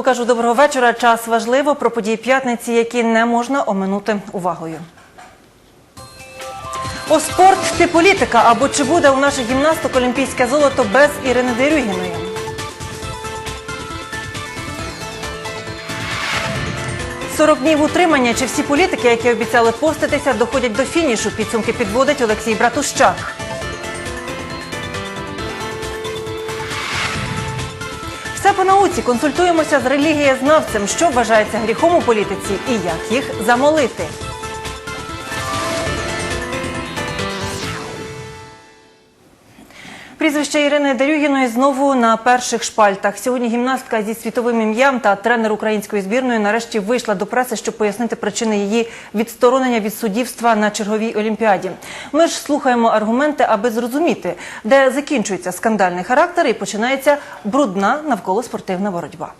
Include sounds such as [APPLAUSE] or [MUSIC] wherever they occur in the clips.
Знову кажу доброго вечора. Час важливо про події п'ятниці, які не можна оминути увагою. О спорт ти політика або чи буде у наших гімнасток олімпійське золото без Ірини Дерюгіної? «40 днів утримання. Чи всі політики, які обіцяли поститися, доходять до фінішу? Підсумки підводить Олексій Братущак. Все по науці. Консультуємося з релігієзнавцем, що вважається гріхом у політиці і як їх замолити. Прізвище Ірини Дерюгіної знову на перших шпальтах. Сьогодні гімнастка зі світовим ім'ям та тренер української збірної нарешті вийшла до преси, щоб пояснити причини її відсторонення від суддівства на черговій олімпіаді. Ми ж слухаємо аргументи, аби зрозуміти, де закінчується скандальний характер і починається брудна навколо спортивна боротьба.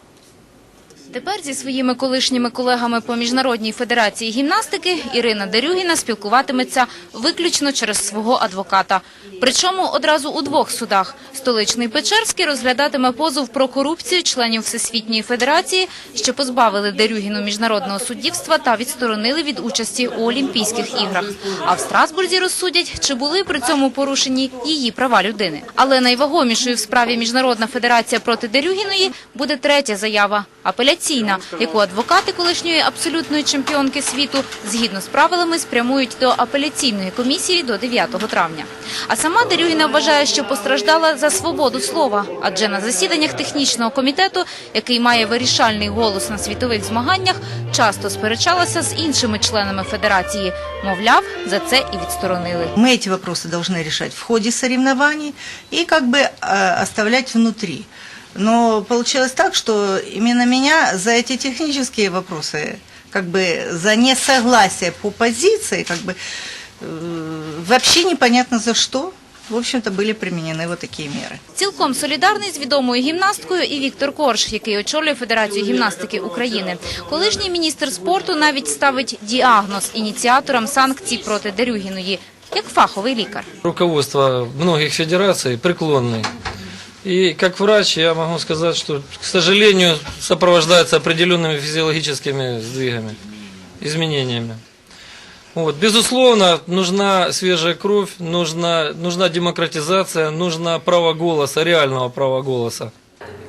Тепер зі своїми колишніми колегами по міжнародній федерації гімнастики Ірина Дерюгіна спілкуватиметься виключно через свого адвоката. Причому одразу у двох судах. Столичний Печерський розглядатиме позов про корупцію членів Всесвітньої федерації, що позбавили Дерюгіну міжнародного суддівства та відсторонили від участі у Олімпійських іграх. А в Страсбурзі розсудять, чи були при цьому порушені її права людини. Але найвагомішою в справі Міжнародна федерація проти Дерюгіної буде третя заява – апеляційна, яку адвокати колишньої абсолютної чемпіонки світу згідно з правилами спрямують до апеляційної комісії до 9 травня. А сама Дерюгіна вважає, що постраждала за свободу слова, адже на засіданнях технічного комітету, який має вирішальний голос на світових змаганнях, часто сперечалася з іншими членами федерації. Мовляв, за це і відсторонили. Мы эти вопросы должны решать в ходе соревнований и как бы э, оставлять внутри. Но получилось так, что именно меня за эти технические вопросы, как бы за несогласие по позиции, как бы э, вообще непонятно за что, в общем-то, были применены вот такие меры. Цілком солідарний з відомою гімнасткою і Віктор Корж, який очолює Федерацію гімнастики України. Колишній міністр спорту навіть ставить діагноз ініціаторам санкцій проти Дерюгіної, як фаховий лікар. руководство многих федераций преклонный. И как врач я могу сказать, что, к сожалению, сопровождается определенными физиологическими сдвигами, изменениями. Вот. Безусловно, нужна свежая кровь, нужна, нужна демократизация, нужно право голоса, реального права голоса.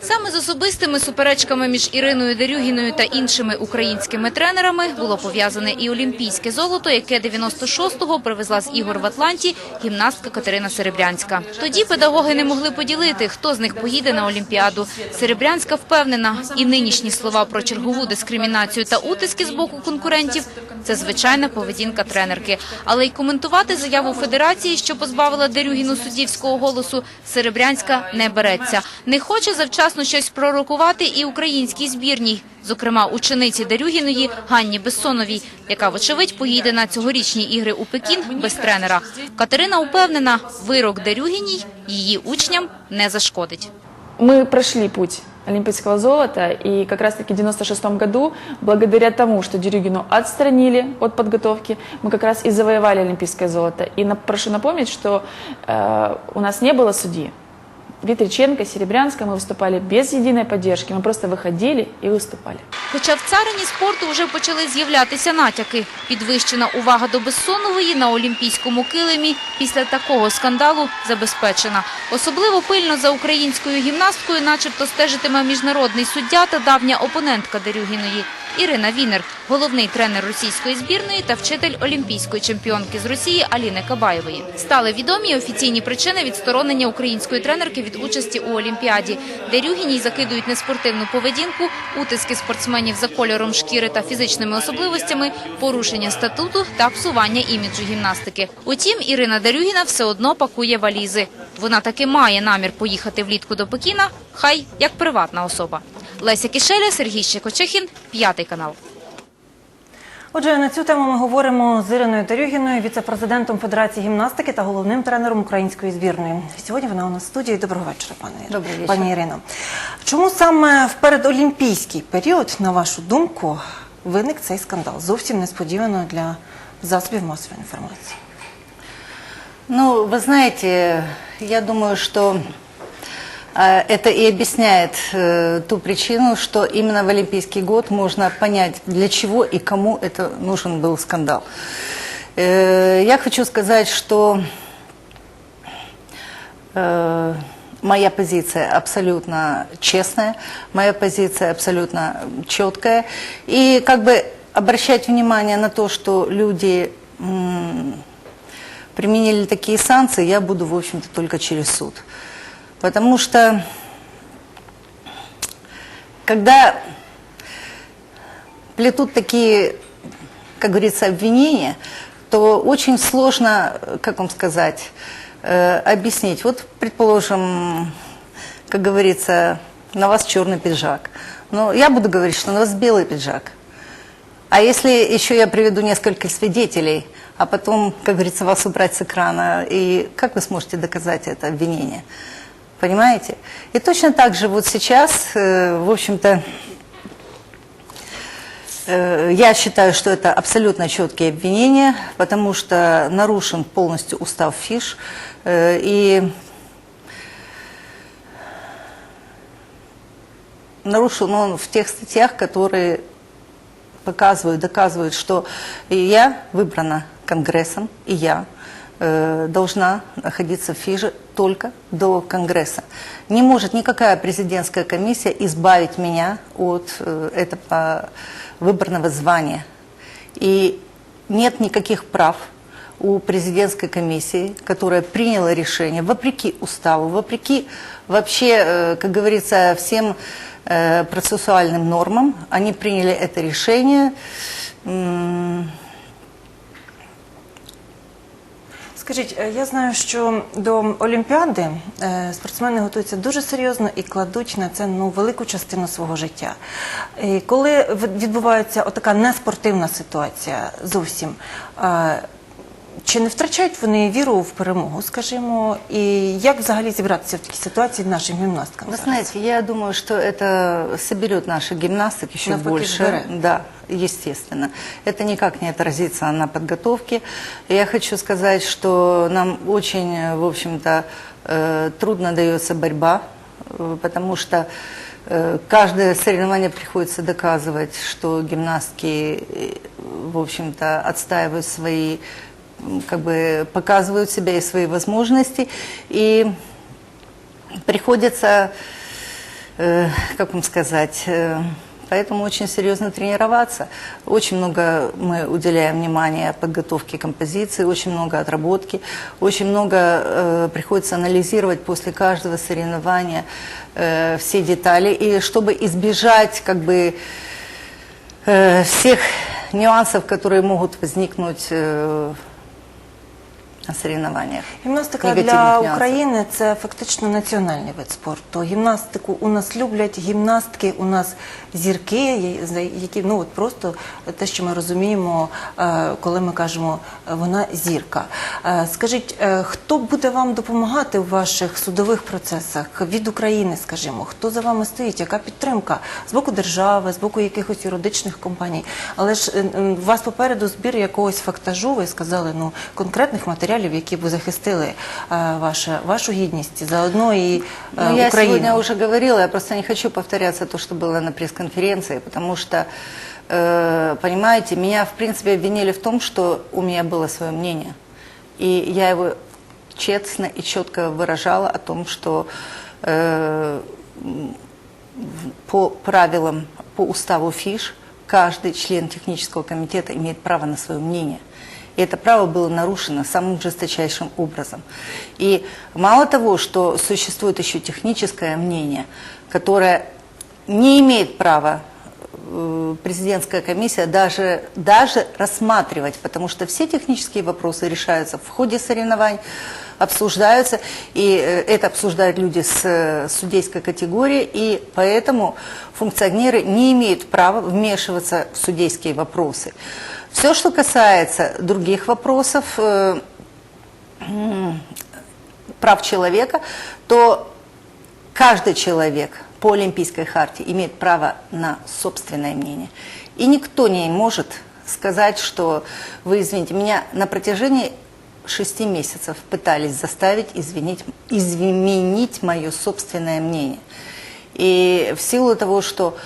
Саме з особистими суперечками між Іриною Дерюгіною та іншими українськими тренерами було пов'язане і олімпійське золото, яке 96-го привезла з ігор в Атланті гімнастка Катерина Серебрянська. Тоді педагоги не могли поділити, хто з них поїде на Олімпіаду. Серебрянська впевнена, і нинішні слова про чергову дискримінацію та утиски з боку конкурентів – це звичайна поведінка тренерки. Але й коментувати заяву федерації, що позбавила Дерюгіну суддівського голосу, Серебрянська не береться. Не хоче завчасно щось пророкувати і українській збірній, зокрема учениці Дерюгіної Ганні Бессоновій, яка, вочевидь, поїде на цьогорічні ігри у Пекін без тренера. Катерина упевнена, вирок Дерюгіній її учням не зашкодить. Мы прошли путь олимпийского золота, и как раз-таки в 96 году, благодаря тому, что Дерюгину отстранили от подготовки, мы как раз и завоевали олимпийское золото. И на- прошу напомнить, что э, у нас не было судьи. Витриченко, Серебрянска, мы выступали без единой поддержки, мы просто выходили и выступали. Хоча в царині спорту вже почали з'являтися натяки. Підвищена увага до Безсонової на олімпійському килимі після такого скандалу забезпечена. Особливо пильно за українською гімнасткою начебто стежитиме міжнародний суддя та давня опонентка Дерюгіної Ірина Вінер, головний тренер російської збірної та вчитель олімпійської чемпіонки з Росії Аліни Кабаєвої. Стали відомі офіційні причини відсторонення української тренерки від участі у Олімпіаді. Дерюгіній закидують неспортивну поведінку, утиски спортсменів за кольором шкіри та фізичними особливостями, порушення статуту та псування іміджу гімнастики. Утім, Ірина Дерюгіна все одно пакує валізи. Вона таки має намір поїхати влітку до Пекіна, хай як приватна особа. Леся Кішеля, Сергій Щекочихін, п'ятий канал. Отже, на цю тему ми говоримо з Іриною Дерюгіною, віце-президентом Федерації гімнастики та головним тренером української збірної. Сьогодні вона у нас в студії. Доброго вечора, пане. Добрий вечір. пані Ірино. Чому саме в передолімпійський період, на вашу думку, виник цей скандал? Зовсім несподівано для засобів масової інформації. Ну, вы знаете, я думаю, что Это и объясняет э, ту причину, что именно в Олимпийский год можно понять, для чего и кому это нужен был скандал. Э, Я хочу сказать, что э, моя позиция абсолютно честная, моя позиция абсолютно четкая. И как бы обращать внимание на то, что люди применили такие санкции, я буду, в общем-то, только через суд. Потому что, когда плетут такие, как говорится, обвинения, то очень сложно, как вам сказать, э, объяснить. Вот, предположим, как говорится, на вас черный пиджак. Но я буду говорить, что на вас белый пиджак. А если еще я приведу несколько свидетелей, а потом, как говорится, вас убрать с экрана, и как вы сможете доказать это обвинение? Понимаете? И точно так же вот сейчас, э, в общем-то, Э, Я считаю, что это абсолютно четкие обвинения, потому что нарушен полностью устав ФИШ. э, И нарушен он в тех статьях, которые показывают, доказывают, что и я выбрана Конгрессом, и я э, должна находиться в ФИЖе только до Конгресса. Не может никакая президентская комиссия избавить меня от э, этого выбранного звания. И нет никаких прав у президентской комиссии, которая приняла решение, вопреки уставу, вопреки вообще, э, как говорится, всем процессуальным нормам, они приняли это решение. Скажіть, е, я знаю, що до Олімпіади е, спортсмени готуються дуже серйозно і кладуть на це ну, велику частину свого життя. І коли відбувається отака неспортивна ситуація зовсім, е, чи не втрачають вони віру в перемогу, скажімо, і як взагалі зібратися в такій ситуації нашим гімнасткам? Вы зараз? знаете, я думаю, что это соберет наших гимнасток еще Навпаки, больше. сберет. Да, естественно. Это никак не отразится на подготовке. Я хочу сказать, что нам очень, в общем-то, э, трудно дается борьба, э, потому что э, каждое соревнование приходится доказывать, что гимнастки, э, в общем-то, отстаивают свои, м, как бы показывают себя и свои возможности. И приходится, э, как вам сказать, э, поэтому очень серьезно тренироваться. Очень много мы уделяем внимания подготовке композиции, очень много отработки, очень много э, приходится анализировать после каждого соревнования э, все детали. И чтобы избежать как бы э, всех нюансов, которые могут возникнуть э, на соревнованиях. Гімнастика для. України це фактично національний вид спорту. Гімнастику у нас люблять, гімнастки у нас зірки, які ну от просто те, що ми розуміємо, е, коли ми кажемо е, вона зірка. Е, Скажіть, хто буде вам допомагати у ваших судових процесах від України, скажімо, хто за вами стоїть? Яка підтримка з боку держави, з боку якихось юридичних компаній? Але ж у вас попереду збір якогось фактажу. Ви сказали ну конкретних матеріалів, які б захистили е, ваше, вашу гідність заодно і е, Ну, я Україну. сегодня уже говорила, я просто не хочу повторяться то, что было на пресс-конференции, потому что, э, понимаете, меня, в принципе, обвинили в том, что у меня было свое мнение. И я его честно и четко выражала о том, что э, м, в- по правилам, по уставу ФИШ, каждый член технического комитета имеет право на свое мнение. И это право было нарушено самым жесточайшим образом. И мало того, что существует еще техническое мнение, которое не имеет права э, президентская комиссия даже, даже рассматривать, потому что все технические вопросы решаются в ходе соревнований, обсуждаются, и э, это обсуждают люди с э, судейской категории, и поэтому функционеры не имеют права вмешиваться в судейские вопросы. Все, что касается других вопросов, э, прав человека, то каждый человек по Олимпийской харте имеет право на собственное мнение. И никто не может сказать, что вы, извините, меня на протяжении шести месяцев пытались заставить извинить, изменить мое собственное мнение. И в силу того, что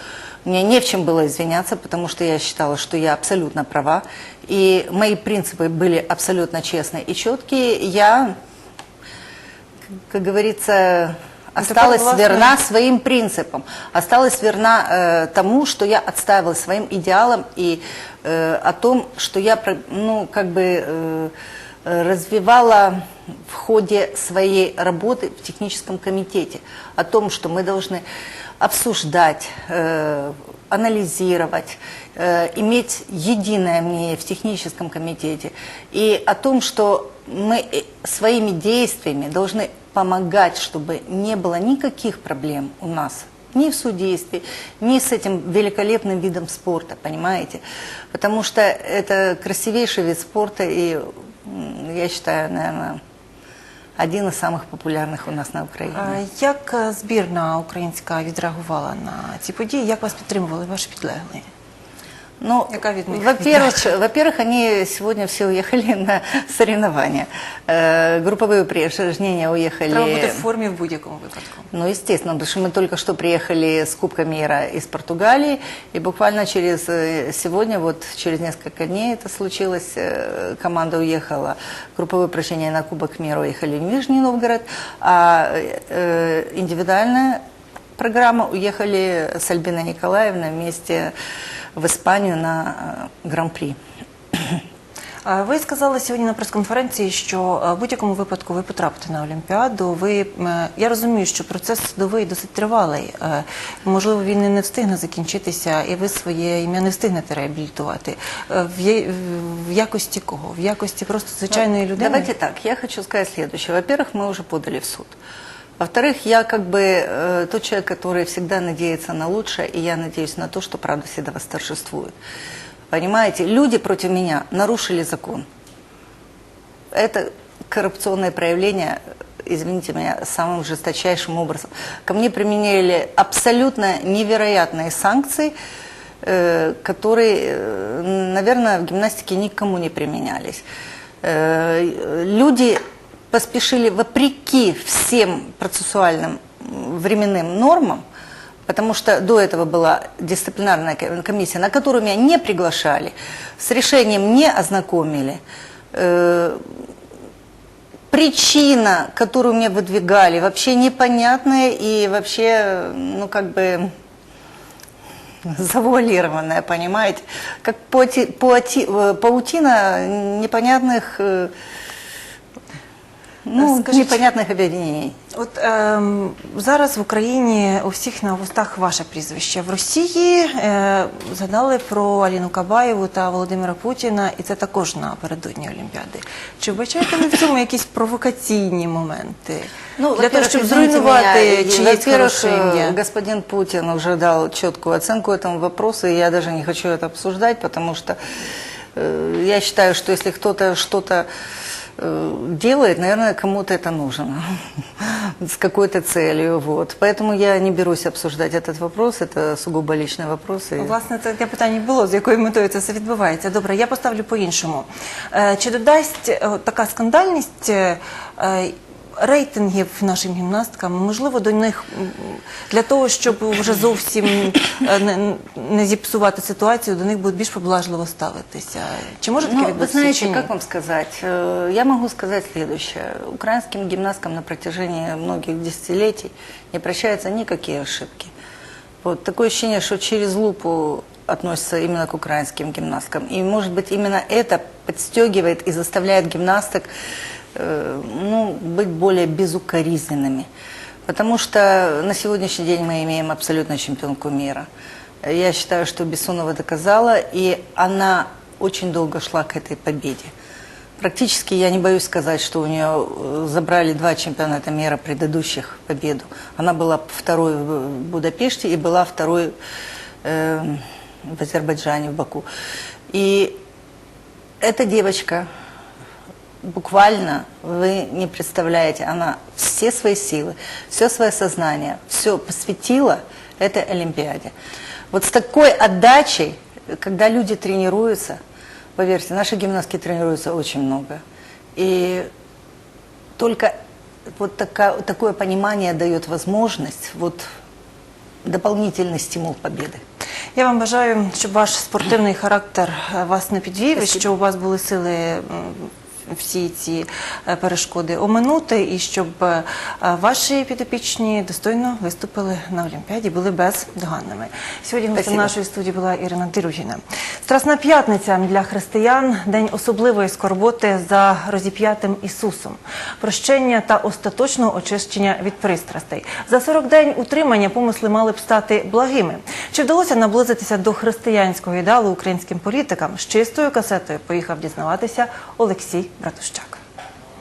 мне не в чем было извиняться, потому что я считала, что я абсолютно права, и мои принципы были абсолютно честные и четкие, я, как говорится, осталась верна своим принципам, осталась верна э, тому, что я отстаивала своим идеалам и э, о том, что я, ну, как бы э, развивала в ходе своей работы в техническом комитете, о том, что мы должны обсуждать, э, анализировать, э, иметь единое мнение в техническом комитете и о том, что мы э, своими действиями должны помогать, чтобы не было никаких проблем у нас ни в судействе, ни с этим великолепным видом спорта, понимаете? Потому что это красивейший вид спорта, и я считаю, наверное, один із самых популярних у нас на Украине. Е, Як е, збірна українська відреагувала на ці події? Як вас підтримували ваші підлеглі? Ну, Яка відмінна во-первых, во-первых, они сегодня все уехали [LAUGHS] на соревнования. Э, групповые упражнения уехали. Треба бути в формі в будь-якому випадку. Ну, естественно, потому что мы только что приехали с Кубка мира из Португалии, и буквально через э, сегодня, вот через несколько дней это случилось, э, команда уехала, групповые упражнения на Кубок мира уехали в Нижний Новгород, а э, индивидуальная программа уехали с Альбиной Николаевной вместе в Испанию на э, Гран-при. Е, Ви сказали сьогодні на прес-конференції, що е, в будь-якому випадку ви потрапите на Олімпіаду. Ви е, я розумію, що процес судовий досить тривалий. Е, Можливо, він і не встигне закінчитися, і ви своє ім'я не встигнете реабілітувати. Е, В, є- в якості кого? В якості просто звичайної людини? Давайте так, я хочу сказать следующее. Во-первых, мы уже подали в суд. Во-вторых, я как бы э, тот человек, который всегда надеется на лучшее, и я надеюсь на то, что правда всегда восторжествует. Понимаете, люди против меня нарушили закон. Это коррупционное проявление, извините меня, самым жесточайшим образом. Ко мне применили абсолютно невероятные санкции, э, которые, э, наверное, в гимнастике никому не применялись. Э, Люди поспешили вопреки всем процессуальным временным нормам, потому что до этого была дисциплинарная ко- комиссия, на которую меня не приглашали, с решением не ознакомили. Э, Причина, которую мне выдвигали, вообще непонятная и вообще, ну, как бы [LAUGHS] завуалированная, понимаете, как паути- паути- э, паутина непонятных, э, ну, Скажите, непонятных объединений. От ем, зараз в Україні у всіх на вустах ваше прізвище. В Росії е, згадали про Аліну Кабаєву та Володимира Путіна, і це також напередодні Олімпіади. Чи вбачаєте ви в цьому якісь провокаційні моменти для того, Ну, во-первых, щоб извините зруйнувати меня, и, чиєсь Во-первых, хороше ім'я? э, господин Путин уже дал четкую оценку этому вопросу, и я даже не хочу это обсуждать, потому что э, я считаю, что если кто-то что-то э, делает, наверное, кому-то это нужно [LAUGHS] с какой-то целью. Вот. Поэтому я не берусь обсуждать этот вопрос, это сугубо личный вопрос. и- Власне, це таке питання й було, з якою метою це все відбувається. Добре, я поставлю по-іншому. Е, Чи додасть е, от така скандальність е, е, рейтингів нашим гімнасткам, можливо, до них м, для того, щоб вже зовсім е, не, не зіпсувати ситуацію, до них будуть більш поблажливо ставитися? Чи може таке Ну, вы відбутися? знаете, чи ні? как вам сказать? Э, Я могу сказать следующее. Украинским гимнасткам на протяжении многих десятилетий не прощаются никакие ошибки. Вот такое ощущение, что через лупу относятся именно к украинским гимнасткам. И, может быть, именно это подстегивает и заставляет гимнасток э, ну, быть более безукоризненными. Потому что на сегодняшний день мы имеем абсолютно чемпионку мира. Я считаю, что Бессонова доказала, и она очень долго шла к этой победе. Практически я не боюсь сказать, что у нее э, забрали два чемпионата мира предыдущих победу. Она была второй в Будапеште и была второй э, в Азербайджане, в Баку. И эта девочка буквально, вы не представляете, она все свои силы, все свое сознание, все посвятила этой Олимпиаде. Вот с такой отдачей, когда люди тренируются, поверьте, наши гимнастки тренируются очень много. И только вот така- такое понимание дает возможность, вот дополнительный стимул победы. Я вам бажаю, щоб ваш спортивний характер е, вас не підвів, і що у вас були сили м, Всі ці е, перешкоди оминути, і щоб е, ваші підопічні достойно виступили на Олімпіаді, були бездоганними. Сьогодні гостем нашої студії була Ірина Дирюгіна. Страсна п'ятниця для християн день особливої скорботи за розіп'ятим Ісусом, прощення та остаточного очищення від пристрастей. За 40 день утримання помисли мали б стати благими. Чи вдалося наблизитися до християнського ідеалу українським політикам? З чистою касетою поїхав дізнаватися Олексій Братущак.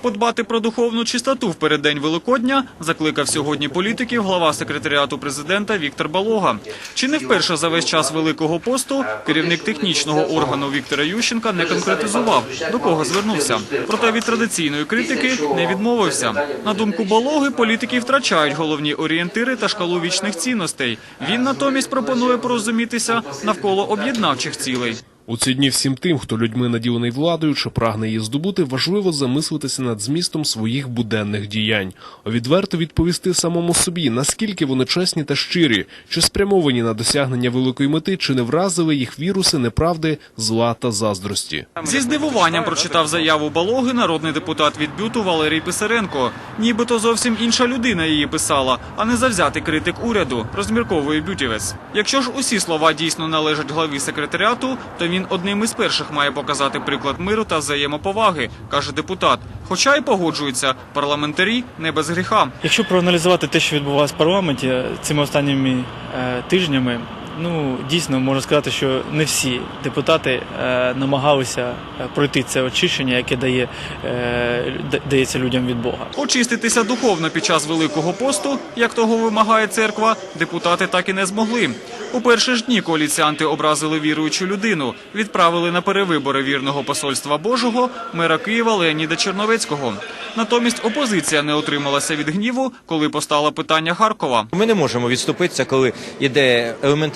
Подбати про духовну чистоту в переддень Великодня закликав сьогодні політиків глава секретаріату президента Віктор Балога. Чи не вперше за весь час Великого посту керівник технічного органу Віктора Ющенка не конкретизував, до кого звернувся. Проте від традиційної критики не відмовився. На думку Балоги, політики втрачають головні орієнтири та шкалу вічних цінностей. Він натомість пропонує порозумітися навколо об'єднавчих цілей. У ці дні всім тим, хто людьми наділений владою чи прагне її здобути, важливо замислитися над змістом своїх буденних діянь, відверто відповісти самому собі, наскільки вони чесні та щирі, чи спрямовані на досягнення великої мети, чи не вразили їх віруси неправди, зла та заздрості. Зі здивуванням прочитав заяву Балоги народний депутат від Бюту Валерій Писаренко. Нібито зовсім інша людина її писала, а не завзятий критик уряду, розмірковує Бютівець. Якщо ж усі слова дійсно належать главі секретаріату, то він одним із перших має показати приклад миру та взаємоповаги, каже депутат. Хоча й погоджується, парламентарі не без гріха. Якщо проаналізувати те, що відбувалося в парламенті цими останніми е, тижнями, ну дійсно можна сказати, що не всі депутати е, намагалися е, пройти це очищення, яке дає е, дається людям від Бога. Очиститися духовно під час Великого посту, як того вимагає церква, депутати так і не змогли. У перші ж дні коаліціанти образили віруючу людину, відправили на перевибори вірного посольства Божого мера Києва Леоніда Черновецького. Натомість опозиція не отрималася від гніву, коли постало питання Харкова. Ми не можемо відступитися, коли йде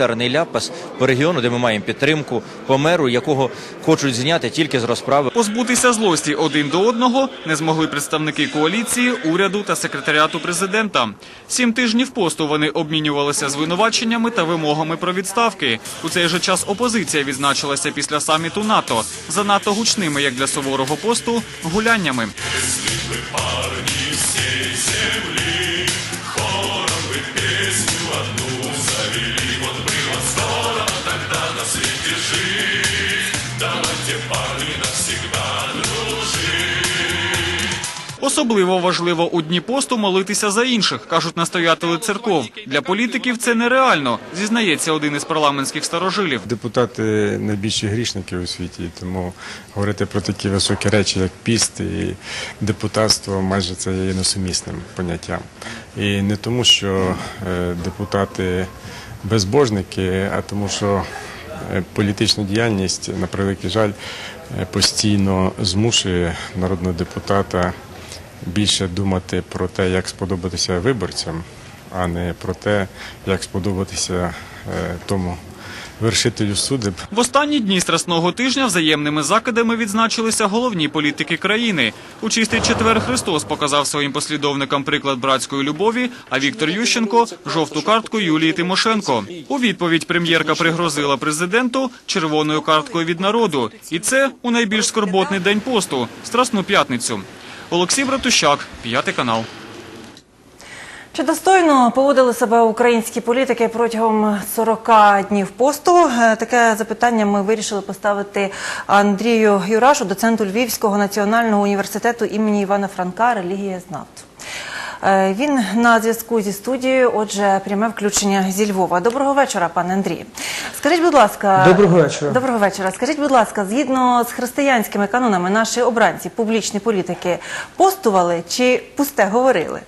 елементарний ляпас по регіону, де ми маємо підтримку, по меру, якого хочуть зняти тільки з розправи. Позбутися злості один до одного не змогли представники коаліції, уряду та секретаріату президента. Сім тижнів посту вони обмінювалися звинуваченнями та вимогами про відставки. У цей же час опозиція відзначилася після саміту НАТО занадто гучними, як для суворого посту, гуляннями. Особливо важливо у дні посту молитися за інших, кажуть настоятели церков. Для політиків це нереально, зізнається один із парламентських старожилів. Депутати найбільші грішники у світі, тому говорити про такі високі речі, як піст і депутатство, майже це є несумісним поняттям. І не тому, що е, депутати безбожники, а тому, що е, політична діяльність, на превеликий жаль, е, постійно змушує народного депутата більше думати про те, як сподобатися виборцям, а не про те, як сподобатися е, тому вершителю судеб. В останні дні страсного тижня взаємними закидами відзначилися головні політики країни. У чистий четвер Христос показав своїм послідовникам приклад братської любові, а Віктор Ющенко жовту картку Юлії Тимошенко. У відповідь прем'єрка пригрозила президенту червоною карткою від народу, і це у найбільш скорботний день посту страсну п'ятницю. Олексій Братущак, п'ятий канал. Чи достойно поводили себе українські політики протягом 40 днів посту? Е, Таке запитання ми вирішили поставити Андрію Юрашу, доценту Львівського національного університету імені Івана Франка, релігієзнавцю. Е, Він на зв'язку зі студією, отже, пряме включення зі Львова. Доброго вечора, пане Андрій. Скажіть, будь ласка, Доброго вечора. Доброго вечора. Скажіть, будь ласка, згідно з християнськими канонами, наші обранці, публічні політики, постували чи пусте говорили?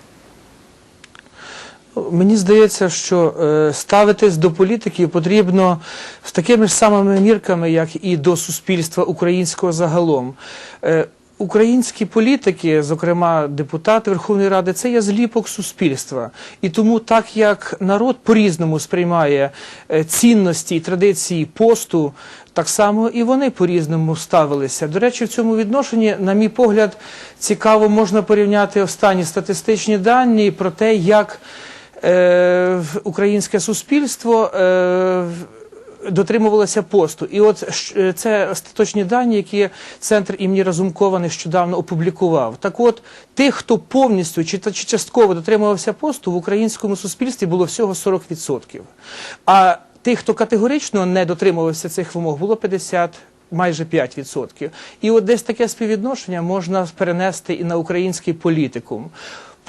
Мені здається, що е, ставитись до політиків потрібно з такими ж самими мірками, як і до суспільства українського загалом. Українські політики, зокрема депутати Верховної Ради, це є зліпок суспільства. І тому, так як народ по-різному сприймає е, цінності і традиції посту, так само і вони по-різному ставилися. До речі, в цьому відношенні, на мій погляд, цікаво можна порівняти останні статистичні дані про те, як е, українське суспільство. Е, дотримувалася посту. І от е, це остаточні дані, які центр імені Разумкова нещодавно опублікував. Так от, тих, хто повністю чи, чи частково дотримувався посту, в українському суспільстві було всього 40%. А тих, хто категорично не дотримувався цих вимог, було 50%. Майже 5%. І от десь таке співвідношення можна перенести і на український політикум.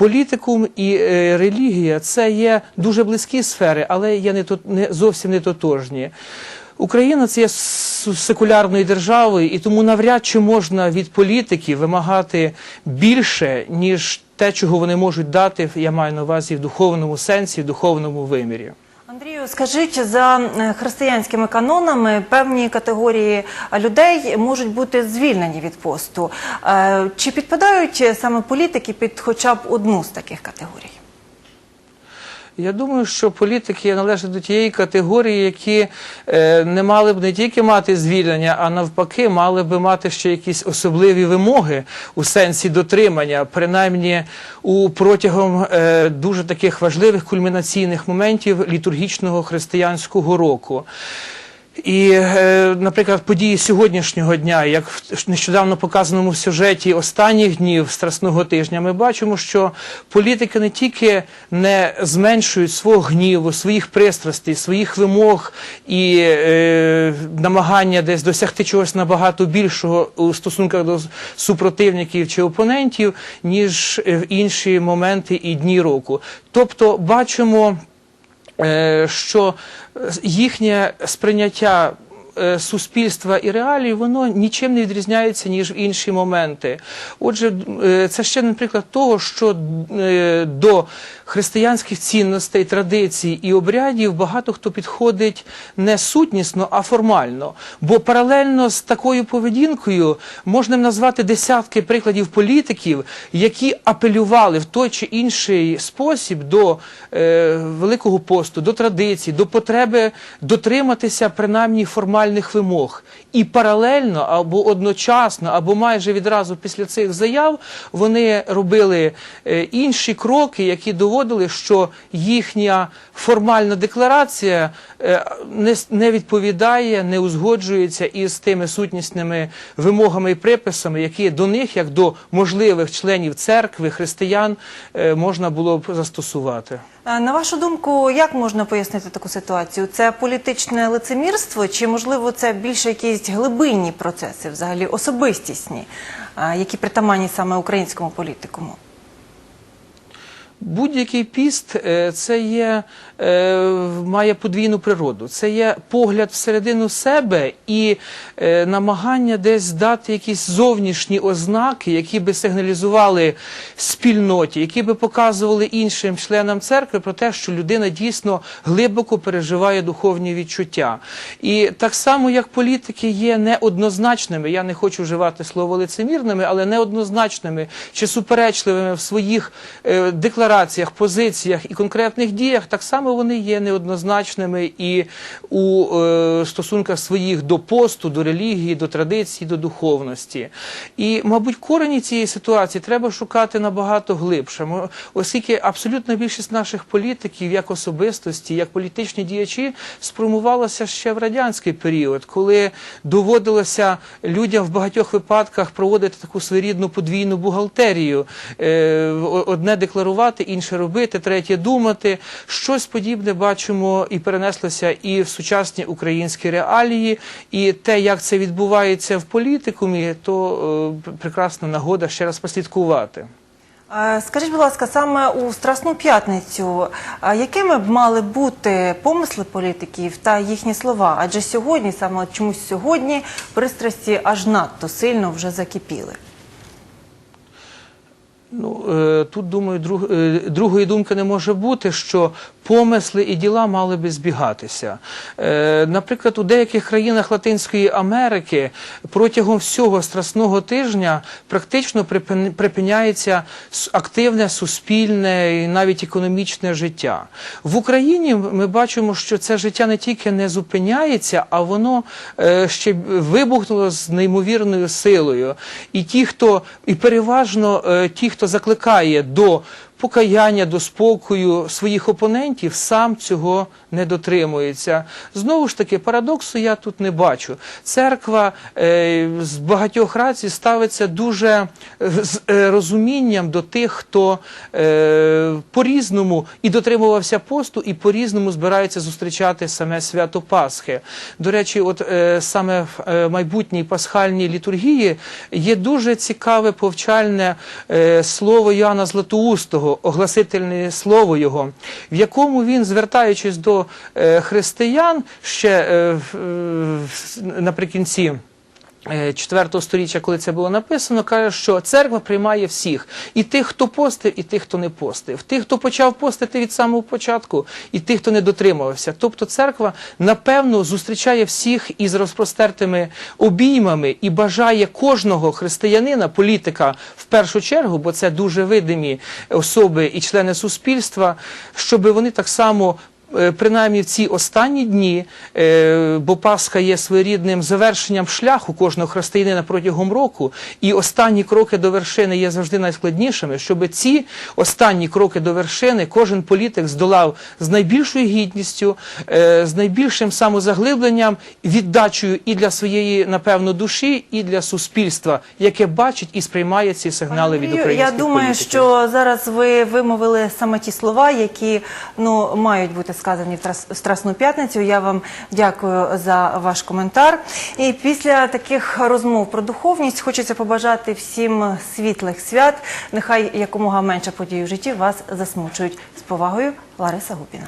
Політикум і е, релігія це є дуже близькі сфери, але є не, не зовсім не тотожні. Україна це є секулярною державою, і тому навряд чи можна від політиків вимагати більше, ніж те, чого вони можуть дати, я маю на увазі в духовному сенсі, в духовному вимірі. Андрію, скажіть, за е, християнськими канонами певні категорії людей можуть бути звільнені від посту. Е, Чи підпадають саме політики під хоча б одну з таких категорій? Я думаю, що політики належать до тієї категорії, які е, не мали б не тільки мати звільнення, а навпаки, мали б мати ще якісь особливі вимоги у сенсі дотримання, принаймні у протягом е, дуже таких важливих кульмінаційних моментів літургічного християнського року. І, е, наприклад, події сьогоднішнього дня, як в нещодавно показаному сюжеті останніх днів Страсного тижня, ми бачимо, що політики не тільки не зменшують свого гніву, своїх пристрастей, своїх вимог і е, намагання десь досягти чогось набагато більшого у стосунках до супротивників чи опонентів, ніж е, в інші моменти і дні року. Тобто бачимо е, що їхнє сприйняття е, суспільства і реалій, воно нічим не відрізняється, ніж в інші моменти. Отже, е, це ще один приклад того, що е, до християнських цінностей, традицій і обрядів багато хто підходить не сутнісно, а формально. Бо паралельно з такою поведінкою можна назвати десятки прикладів політиків, які апелювали в той чи інший спосіб до е, Великого посту, до традицій, до потреби дотриматися принаймні формальних вимог. І паралельно або одночасно, або майже відразу після цих заяв вони робили е, інші кроки, які доводили, що їхня формальна декларація е, не, відповідає, не узгоджується із тими сутнісними вимогами і приписами, які до них, як до можливих членів церкви, християн, е, можна було б застосувати. Е, На вашу думку, як можна пояснити таку ситуацію? Це політичне лицемірство, чи можливо це більше якісь глибинні процеси, взагалі особистісні, е, які притаманні саме українському політикуму? Будь-який піст е, це є, е, має подвійну природу. Це є погляд всередину себе і е, намагання десь дати якісь зовнішні ознаки, які би сигналізували спільноті, які би показували іншим членам церкви про те, що людина дійсно глибоко переживає духовні відчуття. І так само, як політики є неоднозначними, я не хочу вживати слово лицемірними, але неоднозначними чи суперечливими в своїх е, деклараціях, позиціях і конкретних діях, так само вони є неоднозначними і у е, стосунках своїх до посту, до релігії, до традиції, до духовності. І, мабуть, корені цієї ситуації треба шукати набагато глибше, оскільки абсолютна більшість наших політиків, як особистості, як політичні діячі, сформувалася ще в радянський період, коли доводилося людям в багатьох випадках проводити таку своєрідну подвійну бухгалтерію, Е, одне декларувати, інше робити, третє думати. Щось подібне бачимо і перенеслося і в сучасні українські реалії, і те, як це відбувається в політикумі, то е, прекрасна нагода ще раз послідкувати. Скажіть, будь ласка, саме у Страсну п'ятницю, якими б мали бути помисли політиків та їхні слова? Адже сьогодні, саме чомусь сьогодні, пристрасті аж надто сильно вже закипіли. Ну, е, тут, думаю, друг, е, другої думки не може бути, що помисли і діла мали би збігатися. Е, Наприклад, у деяких країнах Латинської Америки протягом всього страсного тижня практично припиняється активне суспільне і навіть економічне життя. В Україні ми бачимо, що це життя не тільки не зупиняється, а воно ще вибухнуло з неймовірною силою. І ті, хто і переважно ті, хто закликає до покаяння, до спокою своїх опонентів, сам цього не дотримується. Знову ж таки, парадоксу я тут не бачу. Церква е, з багатьох рацій ставиться дуже е, з е, розумінням до тих, хто е, по-різному і дотримувався посту, і по-різному збирається зустрічати саме свято Пасхи. До речі, от е, саме в е, майбутній пасхальній літургії є дуже цікаве повчальне е, слово Йоанна Златоустого, огласительне слово його, в якому він, звертаючись до е, християн ще е, в- наприкінці. Е, Четвертого сторіччя, коли це було написано, каже, що церква приймає всіх. І тих, хто постив, і тих, хто не постив. Тих, хто почав постити від самого початку, і тих, хто не дотримувався. Тобто церква, напевно, зустрічає всіх із розпростертими обіймами і бажає кожного християнина, політика в першу чергу, бо це дуже видимі особи і члени суспільства, щоб вони так само е, принаймні в ці останні дні, е, бо Пасха є своєрідним завершенням шляху кожного християнина протягом року, і останні кроки до вершини є завжди найскладнішими, щоб ці останні кроки до вершини кожен політик здолав з найбільшою гідністю, е, з найбільшим самозаглибленням, віддачею і для своєї, напевно, душі, і для суспільства, яке бачить і сприймає ці сигнали від українських Я думаю, політиків. що зараз ви вимовили саме ті слова, які ну мають бути сказані в Трас- Страсну п'ятницю. Я вам дякую за ваш коментар. І після таких розмов про духовність хочеться побажати всім світлих свят. Нехай якомога менше подій у житті вас засмучують. З повагою, Лариса Гупіна.